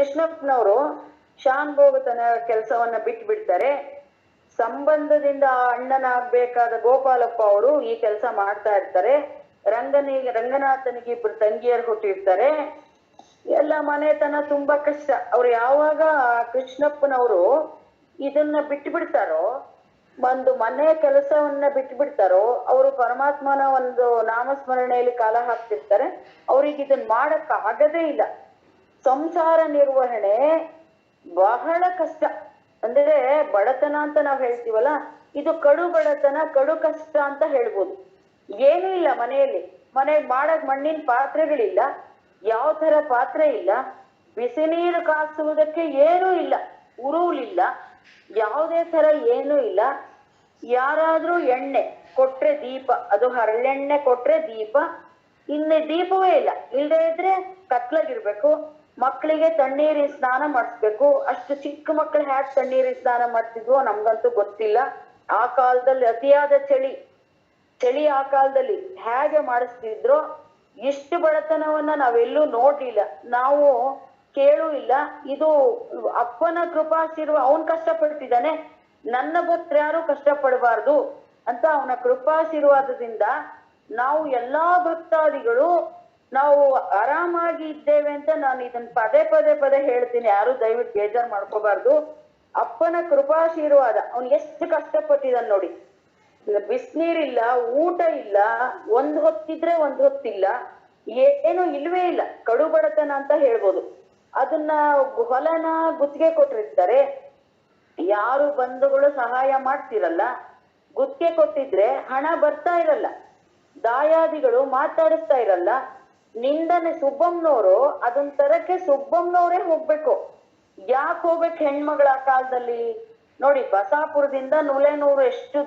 ಕೃಷ್ಣಪ್ಪನವರು ಶಾನ್ ಭೋಗತನ ಕೆಲಸವನ್ನ ಬಿಟ್ಟು ಬಿಡ್ತಾರೆ ಸಂಬಂಧದಿಂದ ಆ ಅಣ್ಣನಾಗ್ಬೇಕಾದ ಗೋಪಾಲಪ್ಪ ಅವರು ಈ ಕೆಲಸ ಮಾಡ್ತಾ ಇರ್ತಾರೆ. ರಂಗನಿಗೆ ರಂಗನಾಥನಿಗೆ ಇಬ್ರು ತಂಗಿಯರು ಹುಟ್ಟಿರ್ತಾರೆ. ಎಲ್ಲ ಮನೆತನ ತುಂಬಾ ಕಷ್ಟ. ಅವ್ರು ಯಾವಾಗ ಕೃಷ್ಣಪ್ಪನವರು ಇದನ್ನ ಬಿಟ್ಟು ಬಿಡ್ತಾರೋ ಒಂದು ಮನೆ ಕೆಲಸವನ್ನ ಬಿಟ್ಟು ಬಿಡ್ತಾರೋ ಅವರು ಪರಮಾತ್ಮನ ಒಂದು ನಾಮಸ್ಮರಣೆಯಲ್ಲಿ ಕಾಲ ಹಾಕ್ತಿರ್ತಾರೆ. ಅವ್ರಿಗೆ ಇದನ್ನ ಮಾಡಕ್ ಆಗದೇ ಇಲ್ಲ. ಸಂಸಾರ ನಿರ್ವಹಣೆ ಬಹಳ ಕಷ್ಟ. ಅಂದ್ರೆ ಬಡತನ ಅಂತ ನಾವ್ ಹೇಳ್ತೀವಲ್ಲ, ಇದು ಕಡು ಬಡತನ, ಕಡು ಕಷ್ಟ ಅಂತ ಹೇಳ್ಬೋದು. ಏನೂ ಇಲ್ಲ ಮನೆಯಲ್ಲಿ. ಮನೆಗೆ ಮಾಡಕ್ ಮಣ್ಣಿನ ಪಾತ್ರೆಗಳಿಲ್ಲ, ಯಾವ ತರ ಪಾತ್ರೆ ಇಲ್ಲ, ಬಿಸಿ ನೀರು ಕಾಸುವುದಕ್ಕೆ ಏನೂ ಇಲ್ಲ ಉರುವುಲಿಲ್ಲ ಯಾವುದೇ ತರ ಏನೂ ಇಲ್ಲ. ಯಾರಾದ್ರೂ ಎಣ್ಣೆ ಕೊಟ್ರೆ ದೀಪ, ಅದು ಹರಳೆಣ್ಣೆ ಕೊಟ್ರೆ ದೀಪ, ಇನ್ನು ದೀಪವೇ ಇಲ್ಲ. ಇಲ್ಲದೆ ಇದ್ರೆ ಕತ್ಲಾಗಿರ್ಬೇಕು. ಮಕ್ಕಳಿಗೆ ತಣ್ಣೀರಿನ ಸ್ನಾನ ಮಾಡಿಸ್ಬೇಕು. ಅಷ್ಟು ಚಿಕ್ಕ ಮಕ್ಕಳು ಹ್ಯಾಕ್ ತಣ್ಣೀರಿನ ಸ್ನಾನ ಮಾಡ್ತಿದ್ವೋ ನಮ್ಗಂತೂ ಗೊತ್ತಿಲ್ಲ. ಆ ಕಾಲದಲ್ಲಿ, ಅತಿಯಾದ ಚಳಿ ಚಳಿ ಆ ಕಾಲದಲ್ಲಿ ಹೇಗೆ ಮಾಡಿಸ್ತಿದ್ರೋ ಇಷ್ಟು ಬಡತನವನ್ನ ನಾವೆಲ್ಲೂ ನೋಡ್ಲಿಲ್ಲ. ನಾವು ಕೇಳೂ ಇಲ್ಲ. ಇದು ಅಪ್ಪನ ಕೃಪಾಶೀರ್ವ, ಅವನ್ ಕಷ್ಟಪಡ್ತಿದ್ದಾನೆ. ನನ್ನ ಭಕ್ತರು ಯಾರು ಕಷ್ಟಪಡಬಾರ್ದು ಅಂತ ಅವನ ಕೃಪಾಶೀರ್ವಾದದಿಂದ ನಾವು ಎಲ್ಲಾ ಭಕ್ತಾದಿಗಳು ನಾವು ಆರಾಮಾಗಿ ಇದ್ದೇವೆ ಅಂತ ನಾನು ಇದನ್ನ ಪದೇ ಪದೇ ಪದೇ ಹೇಳ್ತೀನಿ. ಯಾರು ದಯವಿಟ್ಟು ಬೇಜಾರ್ ಮಾಡ್ಕೋಬಾರ್ದು. ಅಪ್ಪನ ಕೃಪಾಶೀರ್ವಾದ, ಅವ್ನು ಎಷ್ಟು ಕಷ್ಟಪಟ್ಟಿದ್ದಾನೆ ನೋಡಿ. ಬಿಸಿನೀರಿಲ್ಲ, ಊಟ ಇಲ್ಲ, ಒಂದ್ ಹೊತ್ತಿದ್ರೆ ಒಂದ್ ಹೊತ್ತಿಲ್ಲ, ಏನು ಇಲ್ವೇ ಇಲ್ಲ ಕಡು ಬಡತನ ಅಂತ ಹೇಳ್ಬೋದು. ಅದನ್ನ ಹೊಲನ ಗುತ್ತಿಗೆ ಕೊಟ್ಟಿರ್ತಾರೆ. ಯಾರು ಬಂಧುಗಳು ಸಹಾಯ ಮಾಡ್ತಿರಲ್ಲ, ಗುತ್ತಿಗೆ ಕೊಟ್ಟಿದ್ರೆ ಹಣ ಬರ್ತಾ ಇರಲ್ಲ, ದಾಯಾದಿಗಳು ಮಾತಾಡಿಸ್ತಾ ಇರಲ್ಲ ನಿಂದನೆ ಸುಬ್ಬಮ್ಮನವರು ಅದನ್ ತರಕ್ಕೆ ಸುಬ್ಬಮ್ಮನವರೇ ಹೋಗ್ಬೇಕು. ಯಾಕೆ ಹೋಗ್ಬೇಕು ಹೆಣ್ಮಗಳ ಕಾಲದಲ್ಲಿ? ನೋಡಿ, ಬಸಾಪುರದಿಂದ ನುಲೆನೂರು ಎಷ್ಟು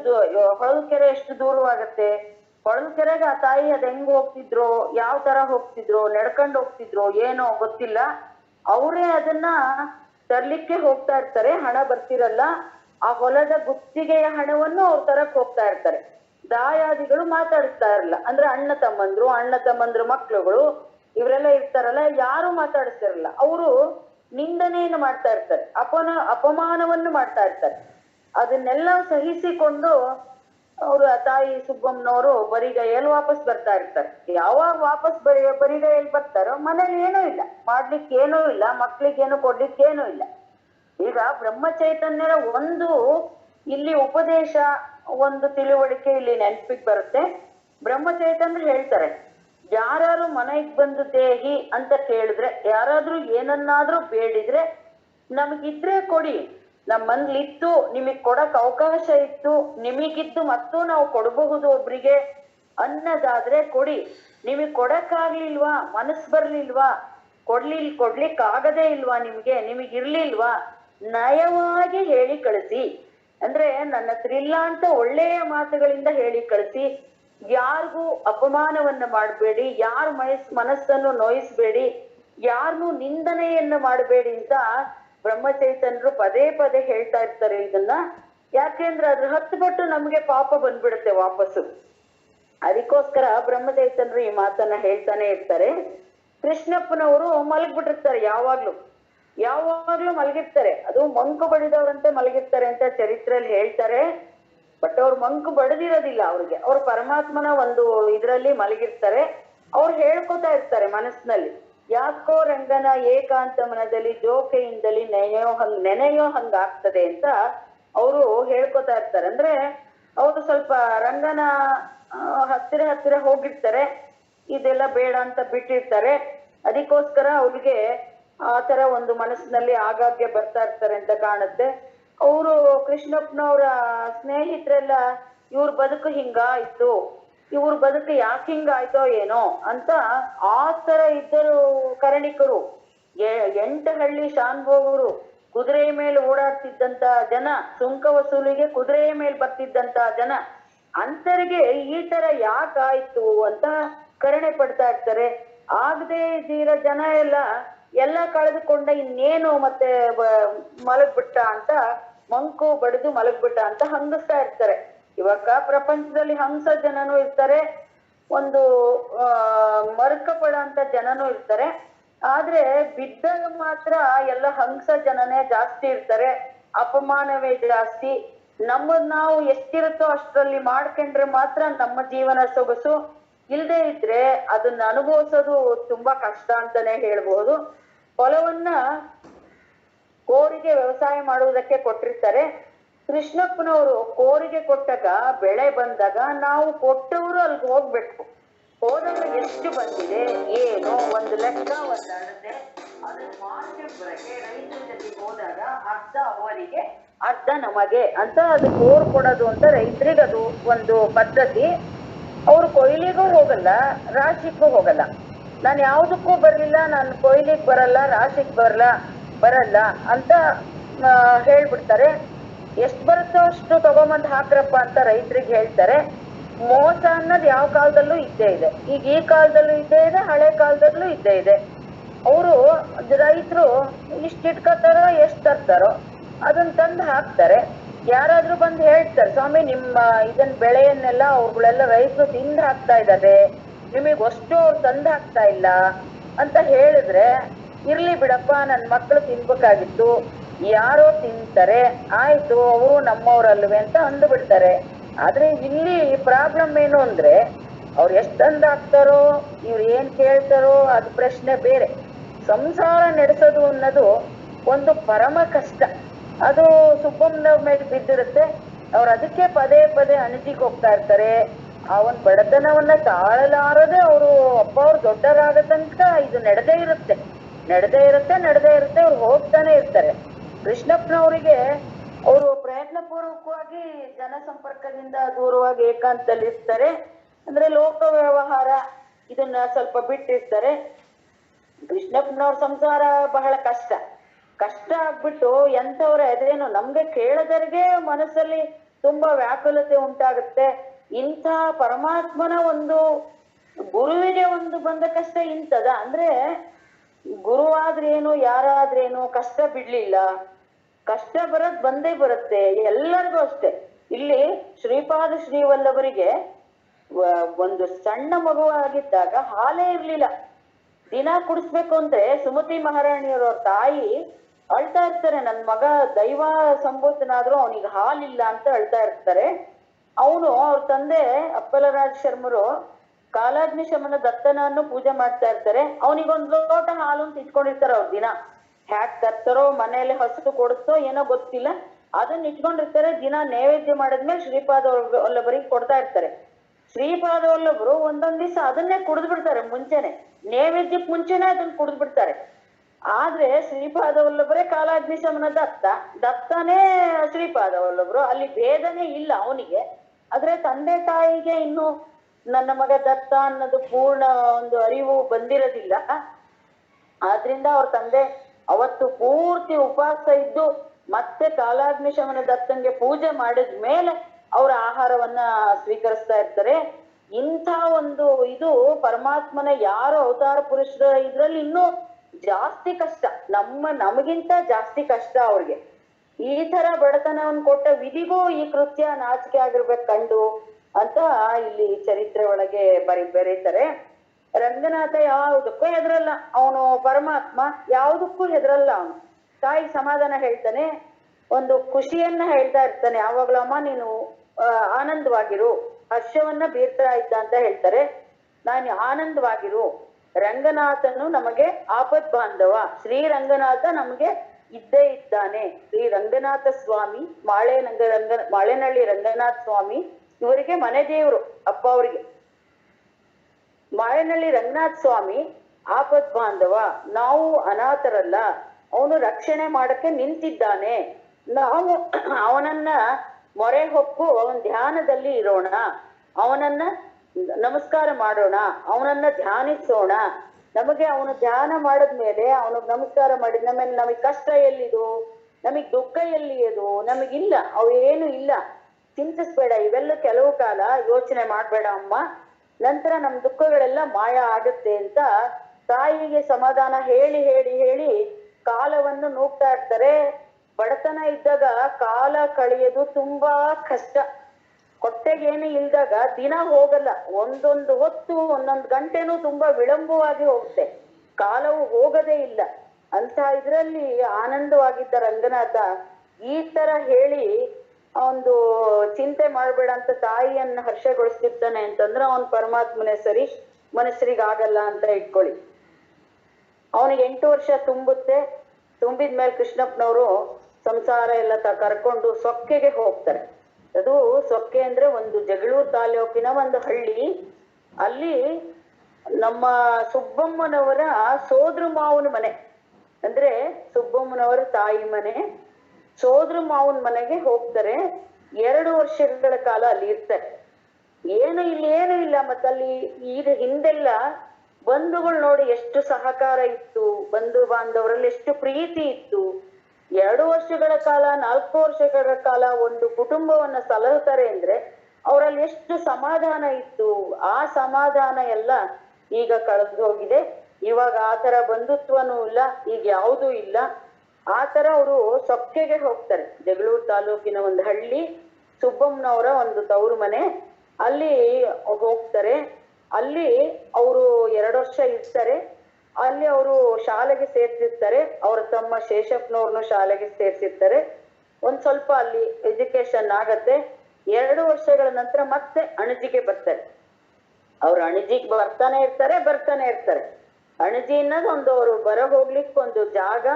ಹೊಳಲ್ಕೆರೆ ಎಷ್ಟು ದೂರವಾಗತ್ತೆ? ಹೊಳಲ್ಕೆರೆಗೆ ಆ ತಾಯಿ ಅದ್ ಹೆಂಗ್ ಹೋಗ್ತಿದ್ರು? ಯಾವ ತರ ಹೋಗ್ತಿದ್ರು? ನಡ್ಕೊಂಡು ಹೋಗ್ತಿದ್ರು? ಏನೋ ಗೊತ್ತಿಲ್ಲ. ಅವರೇ ಅದನ್ನ ತರ್ಲಿಕ್ಕೆ ಹೋಗ್ತಾ ಇರ್ತಾರೆ, ಹಣ ಬರ್ತಿರಲ್ಲ. ಆ ಹೊಲದ ಗುತ್ತಿಗೆಯ ಹಣವನ್ನು ಅವ್ರ ತರಕ್ ಹೋಗ್ತಾ ಇರ್ತಾರೆ. ದಾಯಾದಿಗಳು ಮಾತಾಡಿಸ್ತಾ ಇರಲ್ಲ. ಅಂದ್ರೆ ಅಣ್ಣ ತಮ್ಮಂದ್ರು, ಅಣ್ಣ ತಮ್ಮಂದ್ರ ಮಕ್ಳುಗಳು, ಇವರೆಲ್ಲ ಇರ್ತಾರಲ್ಲ, ಯಾರು ಮಾತಾಡಿಸ್ತಿರಲ್ಲ ಅವರು ನಿಂದನೆಯನ್ನು ಮಾಡ್ತಾ ಇರ್ತಾರೆ, ಅಪನ, ಅಪಮಾನವನ್ನು ಮಾಡ್ತಾ ಇರ್ತಾರೆ. ಅದನ್ನೆಲ್ಲ ಸಹಿಸಿಕೊಂಡು ಅವರು ತಾಯಿ ಸುಬ್ಬಮ್ಮನವರು ಬರಿಗೈಯಲ್ಲಿ ವಾಪಸ್ ಬರ್ತಾ ಇರ್ತಾರೆ. ಯಾವಾಗ ವಾಪಸ್ ಬರಿ, ಬರಿಗೈಯಲ್ಲಿ ಬರ್ತಾರೋ, ಮನೇಲಿ ಏನೂ ಇಲ್ಲ. ಮಾಡ್ಲಿಕ್ಕೆ ಏನೂ ಇಲ್ಲ, ಮಕ್ಳಿಗೇನು ಕೊಡ್ಲಿಕ್ಕೆ ಏನೂ ಇಲ್ಲ. ಈಗ ಬ್ರಹ್ಮಚೈತನ್ಯರ ಒಂದು ಇಲ್ಲಿ ಉಪದೇಶ ಒಂದು ತಿಳುವಳಿಕೆ ಇಲ್ಲಿ ನೆನಪಿಗೆ ಬರುತ್ತೆ. ಬ್ರಹ್ಮಚೈತನ್ಯ ಹೇಳ್ತಾರೆ ಯಾರು ಮನೆಗೆ ಬಂದು ದೇಹಿ ಅಂತ ಕೇಳಿದ್ರೆ, ಯಾರಾದ್ರೂ ಏನನ್ನಾದ್ರೂ ಬೇಡಿದ್ರೆ ನಮಗಿದ್ರೆ ಕೊಡಿ. ನಮ್ಮ ಮನ್ಲಿತ್ತು ನಿಮಗ್ ಕೊಡಕ್ ಅವಕಾಶ ಇತ್ತು, ನಿಮಗಿದ್ದು ಮತ್ತೂ ನಾವು ಕೊಡಬಹುದು ಒಬ್ರಿಗೆ ಅನ್ನದಾದ್ರೆ ಕೊಡಿ. ನಿಮಗ್ ಕೊಡಕ್ಕಾಗ್ಲಿಲ್ವಾ? ಮನಸ್ ಬರ್ಲಿಲ್ವಾ? ಕೊಡ್ಲಿಲ್ ಕೊಡ್ಲಿಕ್ ಆಗದೇ ಇಲ್ವಾ ನಿಮ್ಗೆ? ನಿಮಗಿರ್ಲಿಲ್ವಾ ನಯವಾಗಿ ಹೇಳಿ ಕಳಿಸಿ. ಅಂದ್ರೆ ನನ್ನ ಹತ್ರ ಇಲ್ಲ ಅಂತ ಒಳ್ಳೆಯ ಮಾತುಗಳಿಂದ ಹೇಳಿ ಕಳಿಸಿ. ಯಾರಿಗೂ ಅಪಮಾನವನ್ನ ಮಾಡಬೇಡಿ, ಯಾರ ಮಯಸ್ ಮನಸ್ಸನ್ನು ನೋಯಿಸ್ಬೇಡಿ ಯಾರನ್ನು ನಿಂದನೆಯನ್ನ ಮಾಡಬೇಡಿ ಅಂತ ಬ್ರಹ್ಮಚೈತನ್ಯರು ಪದೇ ಪದೇ ಹೇಳ್ತಾ ಇರ್ತಾರೆ ಇದನ್ನ. ಯಾಕೆಂದ್ರೆ ಅದ್ರ ಹತ್ತು ಪಟ್ಟು ನಮ್ಗೆ ಪಾಪ ಬಂದ್ಬಿಡುತ್ತೆ ವಾಪಸ್ಸು. ಅದಕ್ಕೋಸ್ಕರ ಬ್ರಹ್ಮಚೈತನ್ಯರು ಈ ಮಾತನ್ನ ಹೇಳ್ತಾನೆ ಇರ್ತಾರೆ. ಕೃಷ್ಣಪ್ಪನವರು ಮಲಗ್ಬಿಟ್ಟಿರ್ತಾರೆ ಯಾವಾಗ್ಲೂ. ಯಾವಾಗ್ಲೂ ಮಲಗಿರ್ತಾರೆ. ಅದು ಮಂಕು ಬಡಿದವ್ರಂತೆ ಮಲಗಿರ್ತಾರೆ ಅಂತ ಚರಿತ್ರೆಯಲ್ಲಿ ಹೇಳ್ತಾರೆ. ಬಟ್ ಅವ್ರು ಮಂಕು ಬಡದಿರೋದಿಲ್ಲ ಅವ್ರಿಗೆ. ಅವ್ರು ಪರಮಾತ್ಮನ ಒಂದು ಇದರಲ್ಲಿ ಮಲಗಿರ್ತಾರೆ. ಅವ್ರು ಹೇಳ್ಕೊತಾ ಇರ್ತಾರೆ ಮನಸ್ಸಿನಲ್ಲಿ. ಯಾಕೋ ರಂಗನ ಏಕಾಂತ ಮನದಲ್ಲಿ, ಜೋಕೆಯಿಂದಲಿ ನೆನೆಯೋ ಹಂಗ್, ನೆನೆಯೋ ಹಂಗಾಗ್ತದೆ ಅಂತ ಅವರು ಹೇಳ್ಕೊತಾ ಇರ್ತಾರೆ. ಅಂದ್ರೆ ಅವರು ಸ್ವಲ್ಪ ರಂಗನ ಹತ್ತಿರ ಹತ್ತಿರ ಹೋಗಿರ್ತಾರೆ. ಇದೆಲ್ಲ ಬೇಡ ಅಂತ ಬಿಟ್ಟಿರ್ತಾರೆ. ಅದಕ್ಕೋಸ್ಕರ ಅವ್ರಿಗೆ ಆ ತರ ಒಂದು ಮನಸ್ಸಿನಲ್ಲಿ ಆಗಾಗ್ಗೆ ಬರ್ತಾ ಇರ್ತಾರೆ ಅಂತ ಕಾಣುತ್ತೆ. ಅವರು ಕೃಷ್ಣಪ್ಪನವರ ಸ್ನೇಹಿತರೆಲ್ಲ, ಇವ್ರ ಬದುಕು ಹಿಂಗಾಯ್ತು. ಇವ್ರ ಬದುಕು ಯಾಕೆ ಹಿಂಗಾಯ್ತೋ ಏನೋ ಅಂತ ಆ ತರ ಇದ್ದರು ಕರಣಿಕರು. ಎಂಟು ಹಳ್ಳಿ ಶಾನ್ಭೋಗರು ಕುದುರೆಯ ಮೇಲೆ ಓಡಾಡ್ತಿದ್ದಂತ ಜನ, ಸುಂಕ ವಸೂಲಿಗೆ ಕುದುರೆಯ ಮೇಲೆ ಬರ್ತಿದ್ದಂತ ಜನ, ಅಂತರಿಗೆ ಈ ತರ ಯಾಕಾಯ್ತು ಅಂತ ಕರಣೆ ಪಡ್ತಾ ಇರ್ತಾರೆ. ಆಗದೆ ಇದ್ದೀರ ಜನ ಎಲ್ಲ ಎಲ್ಲ ಕಳೆದುಕೊಂಡ ಇನ್ನೇನು ಮತ್ತೆ ಮಲಗ್ಬಿಟ್ಟ ಅಂತ, ಮಂಕು ಬಡಿದು ಮಲಗ್ಬಿಟ್ಟ ಅಂತ ಹಂಗಸ್ತಾ ಇರ್ತಾರೆ. ಇವಾಗ ಪ್ರಪಂಚದಲ್ಲಿ ಹಂಸ ಜನನೂ ಇರ್ತಾರೆ, ಒಂದು, ಆ ಮರುಕ ಪಡೋ ಅಂತ ಜನನೂ ಇರ್ತಾರೆ. ಆದ್ರೆ ಬಿದ್ದಾಗ ಮಾತ್ರ ಎಲ್ಲ ಹಂಸ ಜನನೇ ಜಾಸ್ತಿ ಇರ್ತಾರೆ. ಅಪಮಾನವೇ ಜಾಸ್ತಿ. ನಮ್ಮ ನಾವು ಎಷ್ಟಿರುತ್ತೋ ಅಷ್ಟರಲ್ಲಿ ಮಾಡ್ಕೊಂಡ್ರೆ ಮಾತ್ರ ನಮ್ಮ ಜೀವನ ಸೊಗಸು. ಇಲ್ದೇ ಇದ್ರೆ ಅದನ್ನ ಅನುಭವಿಸೋದು ತುಂಬಾ ಕಷ್ಟ ಅಂತಾನೆ ಹೇಳ್ಬಹುದು. ಹೊಲವನ್ನ ಕೋರಿಗೆ ವ್ಯವಸಾಯ ಮಾಡುವುದಕ್ಕೆ ಕೊಟ್ಟಿರ್ತಾರೆ. ಕೃಷ್ಣಪ್ಪನವರು ಕೋರಿಗೆ ಕೊಟ್ಟಾಗ, ಬೆಳೆ ಬಂದಾಗ ನಾವು ಕೊಟ್ಟವರು ಅಲ್ಲಿಗೆ ಹೋಗ್ಬೇಕು. ಹೋದಾಗ ಎಷ್ಟು ಬಂದಿದೆ, ಏನು, ಒಂದು ಲೆಕ್ಕ ಒಂದು ಅದು ಮಾರ್ಕೆಟ್ ರೈತರ ಜೊತೆ ಹೋದಾಗ ಅರ್ಧ ಅವರಿಗೆ, ಅರ್ಧ ನಮಗೆ ಅಂತ ಅದು ಕೋರ್ ಕೊಡೋದು ಅಂತ ರೈತರಿಗೆ ಅದು ಒಂದು ಪದ್ಧತಿ. ಅವ್ರು ಕೊಯ್ಲಿಗೂ ಹೋಗಲ್ಲ, ರಾಶಿಗೂ ಹೋಗಲ್ಲ. ನಾನು ಯಾವುದಕ್ಕೂ ಬರಲಿಲ್ಲ, ನಾನು ಕೊಯ್ಲಿಗ್ ಬರಲ್ಲ, ರಾಶಿಗ್ ಬರಲ್ಲ ಬರಲ್ಲ ಅಂತ ಹೇಳ್ಬಿಡ್ತಾರೆ. ಎಷ್ಟು ಬರುತ್ತೋ ಅಷ್ಟು ತಗೊಂಬಂದ್ ಹಾಕ್ರಪ್ಪ ಅಂತ ರೈತರಿಗೆ ಹೇಳ್ತಾರೆ. ಮೋಸ ಅನ್ನೋದು ಯಾವ ಕಾಲದಲ್ಲೂ ಇದ್ದೇ ಇದೆ. ಈಗ ಈ ಕಾಲದಲ್ಲೂ ಇದ್ದೇ ಇದೆ, ಹಳೆ ಕಾಲದಲ್ಲೂ ಇದ್ದೇ ಇದೆ. ಅವರು, ರೈತರು ಇಷ್ಟು ಇಟ್ಕೋತಾರೋ, ಎಷ್ಟ್ ತರ್ತಾರೋ ಅದನ್ನ ತಂದು ಹಾಕ್ತಾರೆ. ಯಾರಾದ್ರೂ ಬಂದು ಹೇಳ್ತಾರೆ, ಸ್ವಾಮಿ, ನಿಮ್ಮ ಇದನ್ ಬೆಳೆಯನ್ನೆಲ್ಲ ಅವ್ರುಗಳೆಲ್ಲ ರೈತರು ತಿಂದು ಹಾಕ್ತಾ ಇದ್ದಾರೆ. ನಿಮಗೆ ಅಷ್ಟು ಅವ್ರು ಹಾಕ್ತಾ ಇಲ್ಲ ಅಂತ ಹೇಳಿದ್ರೆ, ಇರ್ಲಿ ಬಿಡಪ್ಪ ನನ್ನ ಮಕ್ಕಳು ತಿನ್ಬೇಕಾಗಿತ್ತು, ಯಾರೋ ತಿಂತಾರೆ, ಆಯ್ತು, ಅವರು ನಮ್ಮವರಲ್ವೇ ಅಂತ ಅಂದು ಬಿಡ್ತಾರೆ ಆದ್ರೆ ಇಲ್ಲಿ ಪ್ರಾಬ್ಲಮ್ ಏನು ಅಂದ್ರೆ, ಅವ್ರು ಎಷ್ಟು ಹಾಕ್ತಾರೋ ಇವ್ರು ಏನ್ ಕೇಳ್ತಾರೋ, ಅದು ಪ್ರಶ್ನೆ ಬೇರೆ. ಸಂಸಾರ ನಡೆಸೋದು ಅನ್ನೋದು ಒಂದು ಪರಮ ಕಷ್ಟ. ಅದು ಸುಬ್ಬಮ್ಮನವ್ರ ಮೇಲೆ ಬಿದ್ದಿರುತ್ತೆ. ಅವ್ರು ಅದಕ್ಕೆ ಪದೇ ಪದೇ ಅಣಜಿಗೆ ಹೋಗ್ತಾ ಇರ್ತಾರೆ. ಆ ಒಂದ್ ಬಡತನವನ್ನ ತಾಳಲಾರದೆ ಅವರು ಅಪ್ಪ ಅವ್ರು ದೊಡ್ಡರಾದ ತನಕ ಇದು ನಡೆದೇ ಇರುತ್ತೆ. ನಡೆದೇ ಇರುತ್ತೆ ನಡೆದೇ ಇರುತ್ತೆ, ಅವ್ರು ಹೋಗ್ತಾನೆ ಇರ್ತಾರೆ. ಕೃಷ್ಣಪ್ಪನವರಿಗೆ ಅವರು ಪ್ರಯತ್ನ ಪೂರ್ವಕವಾಗಿ ಜನಸಂಪರ್ಕದಿಂದ ದೂರವಾಗಿ ಏಕಾಂತದಲ್ಲಿ ಇರ್ತಾರೆ ಅಂದ್ರೆ ಲೋಕ ವ್ಯವಹಾರ ಇದನ್ನ ಸ್ವಲ್ಪ ಬಿಟ್ಟಿರ್ತಾರೆ. ಕೃಷ್ಣಪ್ಪನವ್ರ ಸಂಸಾರ ಬಹಳ ಕಷ್ಟ. ಕಷ್ಟ ಆಗ್ಬಿಟ್ಟು ಎಂಥವ್ರ ಅದೇನು ನಮ್ಗೆ ಕೇಳದರಿಗೆ ಮನಸ್ಸಲ್ಲಿ ತುಂಬಾ ವ್ಯಾಕುಲತೆ ಉಂಟಾಗುತ್ತೆ. ಇಂಥ ಪರಮಾತ್ಮನ ಒಂದು ಗುರುವಿಗೆ ಒಂದು ಬಂದ ಕಷ್ಟ ಇಂಥದ. ಅಂದ್ರೆ ಗುರುವಾದ್ರೇನು, ಯಾರಾದ್ರೇನು ಕಷ್ಟ ಬಿಡ್ಲಿಲ್ಲ. ಕಷ್ಟ ಬರೋದ್ ಬಂದೇ ಬರುತ್ತೆ, ಎಲ್ಲರಿಗೂ ಅಷ್ಟೇ. ಇಲ್ಲಿ ಶ್ರೀಪಾದ ಶ್ರೀವಲ್ಲವರಿಗೆ ಒಂದು ಸಣ್ಣ ಮಗುವಾಗಿದ್ದಾಗ ಹಾಲೇ ಇರ್ಲಿಲ್ಲ. ದಿನ ಕುಡಿಸ್ಬೇಕು ಅಂದ್ರೆ ಸುಮತಿ ಮಹಾರಾಣಿಯವ್ರ ತಾಯಿ ಅಳ್ತಾ ಇರ್ತಾರೆ. ನನ್ ಮಗ ದೈವ ಸಂಬೋಧನಾದ್ರೂ ಅವನಿಗೆ ಹಾಲಿಲ್ಲ ಅಂತ ಅಳ್ತಾ ಇರ್ತಾರೆ. ಅವನು, ಅವ್ರ ತಂದೆ ಅಪ್ಪಲರಾಜ್ ಶರ್ಮರು ಕಾಲಾಗ್ನಿ ಶಮನ ದತ್ತನನ್ನು ಪೂಜೆ ಮಾಡ್ತಾ ಇರ್ತಾರೆ. ಅವನಿಗೊಂದು ಲೋಟ ಹಾಲು ಅಂತ ಇಟ್ಕೊಂಡಿರ್ತಾರೆ ಅವ್ರ ದಿನ. ಹ್ಯಾಕ್ ತರ್ತಾರೋ, ಮನೆಯಲ್ಲಿ ಹಸು ಕೊಡುತ್ತೋ ಏನೋ ಗೊತ್ತಿಲ್ಲ. ಅದನ್ನ ಇಟ್ಕೊಂಡಿರ್ತಾರೆ, ದಿನ ನೈವೇದ್ಯ ಮಾಡಿದ್ಮೇಲೆ ಶ್ರೀಪಾದ ವಲ್ಲಭರಿಗೆ ಕೊಡ್ತಾ ಇರ್ತಾರೆ. ಶ್ರೀಪಾದ ವಲ್ಲಭರು ಒಂದೊಂದ್ ದಿವಸ ಅದನ್ನೇ ಕುಡಿದ್ ಬಿಡ್ತಾರೆ ಮುಂಚೆನೆ. ನೈವೇದ್ಯಕ್ ಮುಂಚೆನೆ ಅದನ್ನ ಕುಡಿದ್ ಬಿಡ್ತಾರೆ. ಆದ್ರೆ ಶ್ರೀಪಾದ ವಲ್ಲಭರೇ ಕಾಲಾಗ್ನಿ ಶಮನ ದತ್ತ. ದತ್ತನೇ ಶ್ರೀಪಾದ ವಲ್ಲಭರು. ಅಲ್ಲಿ ಭೇದನೇ ಇಲ್ಲ ಅವನಿಗೆ. ಆದ್ರೆ ತಂದೆ ತಾಯಿಗೆ ಇನ್ನು ನನ್ನ ಮಗ ದತ್ತ ಅನ್ನೋದು ಪೂರ್ಣ ಒಂದು ಅರಿವು ಬಂದಿರೋದಿಲ್ಲ. ಆದ್ರಿಂದ ಅವ್ರ ತಂದೆ ಅವತ್ತು ಪೂರ್ತಿ ಉಪವಾಸ ಇದ್ದು ಮತ್ತೆ ಕಾಲಾಗ್ನಿ ಶಮನ ದತ್ತಂಗೆ ಪೂಜೆ ಮಾಡಿದ ಮೇಲೆ ಅವ್ರ ಆಹಾರವನ್ನ ಸ್ವೀಕರಿಸ್ತಾ ಇರ್ತಾರೆ. ಇಂಥ ಒಂದು ಇದು ಪರಮಾತ್ಮನ ಯಾರು ಅವತಾರ ಪುರುಷರ ಇದ್ರಲ್ಲಿ ಇನ್ನೂ ಜಾಸ್ತಿ ಕಷ್ಟ. ನಮ್ಮ ನಮಗಿಂತ ಜಾಸ್ತಿ ಕಷ್ಟ ಅವ್ರಿಗೆ. ಈ ತರ ಬಡತನವನ್ನು ಕೊಟ್ಟ ವಿಧಿಗೂ ಈ ಕೃತ್ಯ ನಾಚಿಕೆ ಆಗಿರ್ಬೇಕು ಕಂಡು ಅಂತ ಇಲ್ಲಿ ಚರಿತ್ರೆ ಒಳಗೆ ಬರಿ, ಬೆರೀತಾರೆ. ರಂಗನಾಥ ಯಾವುದಕ್ಕೂ ಹೆದರಲ್ಲ. ಅವನು ಪರಮಾತ್ಮ ಯಾವುದಕ್ಕೂ ಹೆದರಲ್ಲ ಅವನು. ತಾಯಿ ಸಮಾಧಾನ ಹೇಳ್ತಾನೆ, ಒಂದು ಖುಷಿಯನ್ನ ಹೇಳ್ತಾ ಇರ್ತಾನೆ. ಯಾವಾಗ್ಲೂ ಅಮ್ಮ, ನೀನು ಆನಂದವಾಗಿರು. ಹರ್ಷವನ್ನ ಬೀರ್ತಾ ಇದ್ದ ಅಂತ ಹೇಳ್ತಾರೆ. ನಾನು ಆನಂದವಾಗಿರು. ರಂಗನಾಥನು ನಮಗೆ ಆಪತ್ ಬಾಂಧವ. ಶ್ರೀ ರಂಗನಾಥ ನಮಗೆ ಇದ್ದೇ ಇದ್ದಾನೆ. ಶ್ರೀ ರಂಗನಾಥ ಸ್ವಾಮಿ, ಮಾಳೆ ರಂಗ ರಂಗ, ಮಾಳೆನಹಳ್ಳಿ ರಂಗನಾಥ ಸ್ವಾಮಿ, ಇವರಿಗೆ ಮನೆ ದೇವರು, ಅಪ್ಪ ಅವರಿಗೆ. ಮಾಳೆನಹಳ್ಳಿ ರಂಗನಾಥ ಸ್ವಾಮಿ ಆಪತ್ ಬಾಂಧವ, ನಾವು ಅನಾಥರಲ್ಲ, ಅವನು ರಕ್ಷಣೆ ಮಾಡಕ್ಕೆ ನಿಂತಿದ್ದಾನೆ. ನಾವು ಅವನನ್ನ ಮೊರೆ ಹೊಕ್ಕು, ಅವನ ಧ್ಯಾನದಲ್ಲಿ ಇರೋಣ. ಅವನನ್ನ ನಮಸ್ಕಾರ ಮಾಡೋಣ. ಅವನನ್ನ ಧ್ಯಾನಿಸೋಣ. ನಮಗೆ ಅವನು ಧ್ಯಾನ ಮಾಡಿದ್ಮೇಲೆ ಅವನಿಗೆ ನಮಸ್ಕಾರ ಮಾಡಿದ ಮೇಲೆ ನಮಗೆ ಕಷ್ಟ ಎಲ್ಲಿದು? ನಮಗ್ ದುಃಖ ಎಲ್ಲಿಯದು? ನಮಗಿಲ್ಲ ಅವು ಏನು ಇಲ್ಲ. ಚಿಂತಿಸ್ಬೇಡ, ಇವೆಲ್ಲ ಕೆಲವು ಕಾಲ ಯೋಚನೆ ಮಾಡ್ಬೇಡ ಅಮ್ಮ. ನಂತರ ನಮ್ ದುಃಖಗಳೆಲ್ಲ ಮಾಯ ಆಗುತ್ತೆ ಅಂತ ತಾಯಿಗೆ ಸಮಾಧಾನ ಹೇಳಿ ಹೇಳಿ ಹೇಳಿ ಕಾಲವನ್ನು ನೂಗ್ತಾ ಇರ್ತಾರೆ. ಬಡತನ ಇದ್ದಾಗ ಕಾಲ ಕಳೆಯೋದು ತುಂಬಾ ಕಷ್ಟ. ಹೊಟ್ಟೆಗೇನು ಇಲ್ದಾಗ ದಿನ ಹೋಗಲ್ಲ. ಒಂದೊಂದು ಹೊತ್ತು, ಒಂದೊಂದು ಗಂಟೆನೂ ತುಂಬಾ ವಿಳಂಬವಾಗಿ ಹೋಗುತ್ತೆ. ಕಾಲವು ಹೋಗದೇ ಇಲ್ಲ. ಅಂತ ಇದರಲ್ಲಿ ಆನಂದವಾಗಿದ್ದ ರಂಗನಾಥ ಈ ತರ ಹೇಳಿ ಒಂದು ಚಿಂತೆ ಮಾಡ್ಬೇಡ ಅಂತ ತಾಯಿಯನ್ನ ಹರ್ಷಗೊಳಿಸ್ತಿರ್ತಾನೆ ಅಂತಂದ್ರೆ ಅವನ್ ಪರಮಾತ್ಮನೇ ಸರಿ ಮನುಷ್ಯರಿಗಾಗಲ್ಲ ಅಂತ ಇಟ್ಕೊಳ್ಳಿ. ಅವನಿಗೆ ಎಂಟು ವರ್ಷ ತುಂಬುತ್ತೆ. ತುಂಬಿದ್ಮೇಲೆ ಕೃಷ್ಣಪ್ಪನವರು ಸಂಸಾರ ಎಲ್ಲ ತ, ಕರ್ಕೊಂಡು ಸೊಕ್ಕೆಗೆ ಹೋಗ್ತಾರೆ. ಅದು ಸೊಕ್ಕೆ ಅಂದ್ರೆ ಒಂದು ಜಗಳೂರು ತಾಲೂಕಿನ ಒಂದು ಹಳ್ಳಿ. ಅಲ್ಲಿ ನಮ್ಮ ಸುಬ್ಬಮ್ಮನವರ ಸೋದ್ರ ಮಾವನ ಮನೆ. ಅಂದ್ರೆ ಸುಬ್ಬಮ್ಮನವರ ತಾಯಿ ಮನೆ. ಸೋದ್ರ ಮಾವನ ಮನೆಗೆ ಹೋಗ್ತಾರೆ. ಎರಡು ವರ್ಷಗಳ ಕಾಲ ಅಲ್ಲಿ ಇರ್ತಾರೆ. ಏನು ಇಲ್ಲಿ ಏನು ಇಲ್ಲ, ಮತ್ತಲ್ಲಿ ಈಗ ಹಿಂದೆಲ್ಲ ಬಂಧುಗಳು ನೋಡಿ ಎಷ್ಟು ಸಹಕಾರ ಇತ್ತು. ಬಂಧು ಬಾಂಧವರಲ್ಲಿ ಎಷ್ಟು ಪ್ರೀತಿ ಇತ್ತು. ಎರಡು ವರ್ಷಗಳ ಕಾಲ, ನಾಲ್ಕು ವರ್ಷಗಳ ಕಾಲ ಒಂದು ಕುಟುಂಬವನ್ನ ಸಲಹುತ್ತಾರೆ ಅಂದ್ರೆ ಅವರಲ್ಲಿ ಎಷ್ಟು ಸಮಾಧಾನ ಇತ್ತು, ಆ ಸಮಾಧಾನ ಎಲ್ಲ ಈಗ ಕಳೆದು ಹೋಗಿದೆ. ಇವಾಗ ಆ ತರ ಬಂಧುತ್ವನೂ ಇಲ್ಲ, ಈಗ ಯಾವುದೂ ಇಲ್ಲ. ಆ ತರ ಅವರು ಸೊಕ್ಕೆಗೆ ಹೋಗ್ತಾರೆ. ಜಗಳೂರು ತಾಲೂಕಿನ ಒಂದು ಹಳ್ಳಿ, ಸುಬ್ಬಮ್ಮನವರ ಒಂದು ತವರು ಮನೆ. ಅಲ್ಲಿ ಹೋಗ್ತಾರೆ. ಅಲ್ಲಿ ಅವರು ಎರಡು ವರ್ಷ ಇರ್ತಾರೆ. ಅಲ್ಲಿ ಅವರು ಶಾಲೆಗೆ ಸೇರ್ಸಿರ್ತಾರೆ ಅವ್ರ ತಮ್ಮ ಶೇಷಪ್ನವ್ರನ್ನು ಶಾಲೆಗೆ ಸೇರ್ಸಿರ್ತಾರೆ. ಒಂದ್ ಸ್ವಲ್ಪ ಅಲ್ಲಿ ಎಜುಕೇಶನ್ ಆಗತ್ತೆ. ಎರಡು ವರ್ಷಗಳ ನಂತರ ಮತ್ತೆ ಅಣಜಿಗೆ ಬರ್ತಾರೆ. ಅವ್ರ ಅಣಜಿಗೆ ಬರ್ತಾನೆ ಇರ್ತಾರೆ ಬರ್ತಾನೆ ಇರ್ತಾರೆ. ಅಣಜಿ ಅನ್ನೋದು ಒಂದು ಅವರು ಬರ ಹೋಗ್ಲಿಕ್ಕೆ ಒಂದು ಜಾಗ.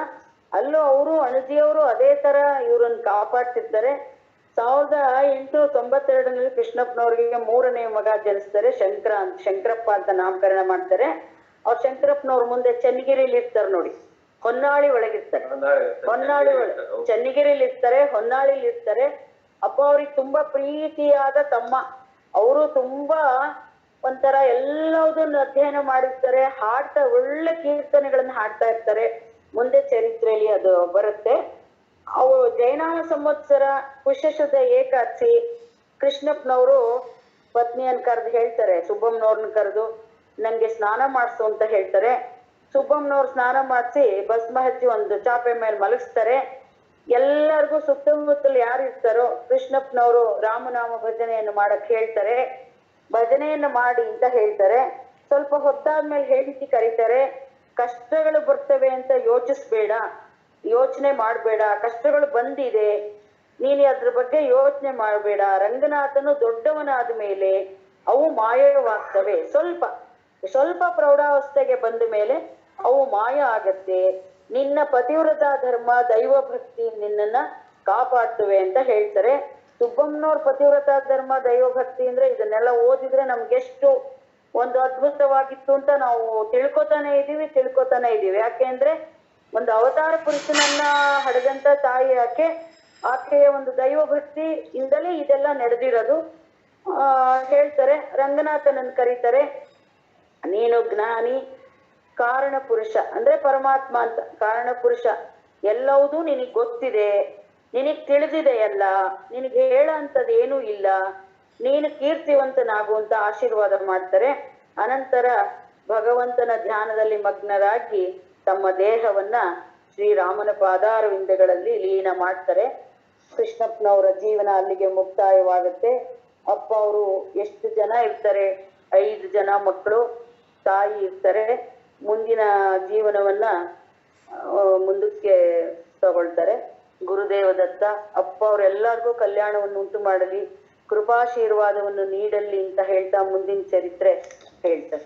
ಅಲ್ಲೂ ಅವರು, ಅಣಜಿಯವರು ಅದೇ ತರ ಇವ್ರನ್ನ ಕಾಪಾಡ್ತಿರ್ತಾರೆ. ಸಾವಿರದ ಎಂಟು ತೊಂಬತ್ತೆರಡರಲ್ಲಿ ಕೃಷ್ಣಪ್ಪನವ್ರಿಗೆ ಮೂರನೇ ಮಗ ಜನಿಸ್ತಾರೆ. ಶಂಕರ, ಶಂಕರಪ್ಪ ಅಂತ ನಾಮಕರಣ ಮಾಡ್ತಾರೆ. ಅವ್ರು ಶಂಕರಪ್ಪನವ್ರ ಮುಂದೆ ಚನ್ನಗಿರಿಲಿ ಇರ್ತಾರೆ ನೋಡಿ. ಹೊನ್ನಾಳಿ ಒಳಗಿರ್ತಾರೆ ಹೊನ್ನಾಳಿ ಒಳಗೆ ಚನ್ನಗಿರಿಲಿ ಇರ್ತಾರೆ ಹೊನ್ನಾಳಿಲಿ ಇರ್ತಾರೆ. ಅಪ್ಪ ಅವ್ರಿಗೆ ತುಂಬಾ ಪ್ರೀತಿಯಾದ ತಮ್ಮ. ಅವರು ತುಂಬಾ ಒಂಥರ ಎಲ್ಲದನ್ನ ಅಧ್ಯಯನ ಮಾಡಿರ್ತಾರೆ ಹಾಡ್ತಾ ಒಳ್ಳೆ ಕೀರ್ತನೆಗಳನ್ನ ಹಾಡ್ತಾ ಇರ್ತಾರೆ. ಮುಂದೆ ಚರಿತ್ರೆಯಲ್ಲಿ ಅದು ಬರುತ್ತೆ. ಅವು ಜೈನಾಮ ಸಂವತ್ಸರ ಕುಶಶದ ಏಕಾದಶಿ ಕೃಷ್ಣಪ್ಪನವರು ಪತ್ನಿಯನ್ ಕರೆದು ಹೇಳ್ತಾರೆ ಸುಬ್ಬಮ್ಮನವ್ರನ್ನ ಕರೆದು. ನಂಗೆ ಸ್ನಾನ ಮಾಡಿಸು ಅಂತ ಹೇಳ್ತಾರೆ. ಸುಬ್ಬಮ್ಮನವ್ರು ಸ್ನಾನ ಮಾಡಿಸಿ ಭಸ್ಮ ಹಚ್ಚಿ ಒಂದು ಚಾಪೆ ಮೇಲೆ ಮಲಗಿಸ್ತಾರೆ. ಎಲ್ಲರಿಗೂ ಸುತ್ತಮುತ್ತಲು ಯಾರು ಇರ್ತಾರೋ ಕೃಷ್ಣಪ್ಪನವರು ರಾಮನಾಮ ಭಜನೆಯನ್ನು ಮಾಡಕ್ ಹೇಳ್ತಾರೆ. ಭಜನೆಯನ್ನು ಮಾಡಿ ಅಂತ ಹೇಳ್ತಾರೆ. ಸ್ವಲ್ಪ ಹೊತ್ತಾದ್ಮೇಲೆ ಹೇಳಿಕೆ ಕರೀತಾರೆ. ಕಷ್ಟಗಳು ಬರ್ತವೆ ಅಂತ ಯೋಚಿಸ್ಬೇಡ. ಯೋಚನೆ ಮಾಡಬೇಡ. ಕಷ್ಟಗಳು ಬಂದಿದೆ. ನೀನು ಅದ್ರ ಬಗ್ಗೆ ಯೋಚನೆ ಮಾಡಬೇಡ. ರಂಗನಾಥನು ದೊಡ್ಡವನಾದ ಮೇಲೆ ಅವು ಮಾಯವಾಗ್ತವೆ. ಸ್ವಲ್ಪ ಸ್ವಲ್ಪ ಪ್ರೌಢಾವಸ್ಥೆಗೆ ಬಂದ ಮೇಲೆ ಅವು ಮಾಯ ಆಗತ್ತೆ. ನಿನ್ನ ಪತಿವ್ರತ ಧರ್ಮ, ದೈವ ಭಕ್ತಿ ನಿನ್ನನ್ನ ಕಾಪಾಡ್ತವೆ ಅಂತ ಹೇಳ್ತಾರೆ. ಸುಬ್ಬಮ್ಮನವ್ರ ಪತಿವ್ರತ ಧರ್ಮ, ದೈವ ಭಕ್ತಿ ಅಂದ್ರೆ ಇದನ್ನೆಲ್ಲ ಓದಿದ್ರೆ ನಮ್ಗೆಷ್ಟು ಒಂದು ಅದ್ಭುತವಾಗಿತ್ತು ಅಂತ ನಾವು ತಿಳ್ಕೊತಾನೆ ಇದೀವಿ ತಿಳ್ಕೊತಾನೆ ಇದೀವಿ ಯಾಕೆಂದ್ರೆ ಒಂದು ಅವತಾರ ಪುರುಷನನ್ನ ಹಡೆದಂತ ತಾಯಿ ಆಕೆ, ಆಕೆಯ ಒಂದು ದೈವ ಭಕ್ತಿ ಇಂದಲೇ ಇದೆಲ್ಲ ನಡೆದಿರೋದು. ಆ, ಹೇಳ್ತಾರೆ, ರಂಗನಾಥನನ್ನ ಕರೀತಾರೆ. ನೀನು ಜ್ಞಾನಿ, ಕಾರಣ ಪುರುಷ, ಅಂದ್ರೆ ಪರಮಾತ್ಮ ಅಂತ, ಕಾರಣ ಪುರುಷ ಎಲ್ಲವುದೂ ನಿನಗ್ ಗೊತ್ತಿದೆ, ನಿನಗ್ ತಿಳಿದಿದೆ ಎಲ್ಲ ನಿನಗೆ ಹೇಳ ಅಂತದ್ ಏನೂ ಇಲ್ಲ, ನೀನು ಕೀರ್ತಿವಂತನಾಗುವಂತ ಆಶೀರ್ವಾದ ಮಾಡ್ತಾರೆ. ಅನಂತರ ಭಗವಂತನ ಧ್ಯಾನದಲ್ಲಿ ಮಗ್ನರಾಗಿ ತಮ್ಮ ದೇಹವನ್ನ ಶ್ರೀರಾಮನ ಪಾದಾರವಿಂದಗಳಲ್ಲಿ ಲೀನ ಮಾಡ್ತಾರೆ. ಕೃಷ್ಣಪ್ಪನವರ ಜೀವನ ಅಲ್ಲಿಗೆ ಮುಕ್ತಾಯವಾಗುತ್ತೆ. ಅಪ್ಪ ಅವರು ಎಷ್ಟು ಜನ ಇರ್ತಾರೆ? ಐದು ಜನ ಮಕ್ಕಳು. ತಾಯಿ ಇರ್ತಾರೆ, ಮುಂದಿನ ಜೀವನವನ್ನ ಮುಂದಕ್ಕೆ ತಗೊಳ್ತಾರೆ. ಗುರುದೇವ ದತ್ತ ಅಪ್ಪ ಅವರೆಲ್ಲರಿಗೂ ಕಲ್ಯಾಣವನ್ನು ಉಂಟು ಮಾಡಲಿ, ಕೃಪಾಶೀರ್ವಾದವನ್ನು ನೀಡಲಿ ಅಂತ ಹೇಳ್ತಾ ಮುಂದಿನ ಚರಿತ್ರೆ ಹೇಳ್ತಾರೆ.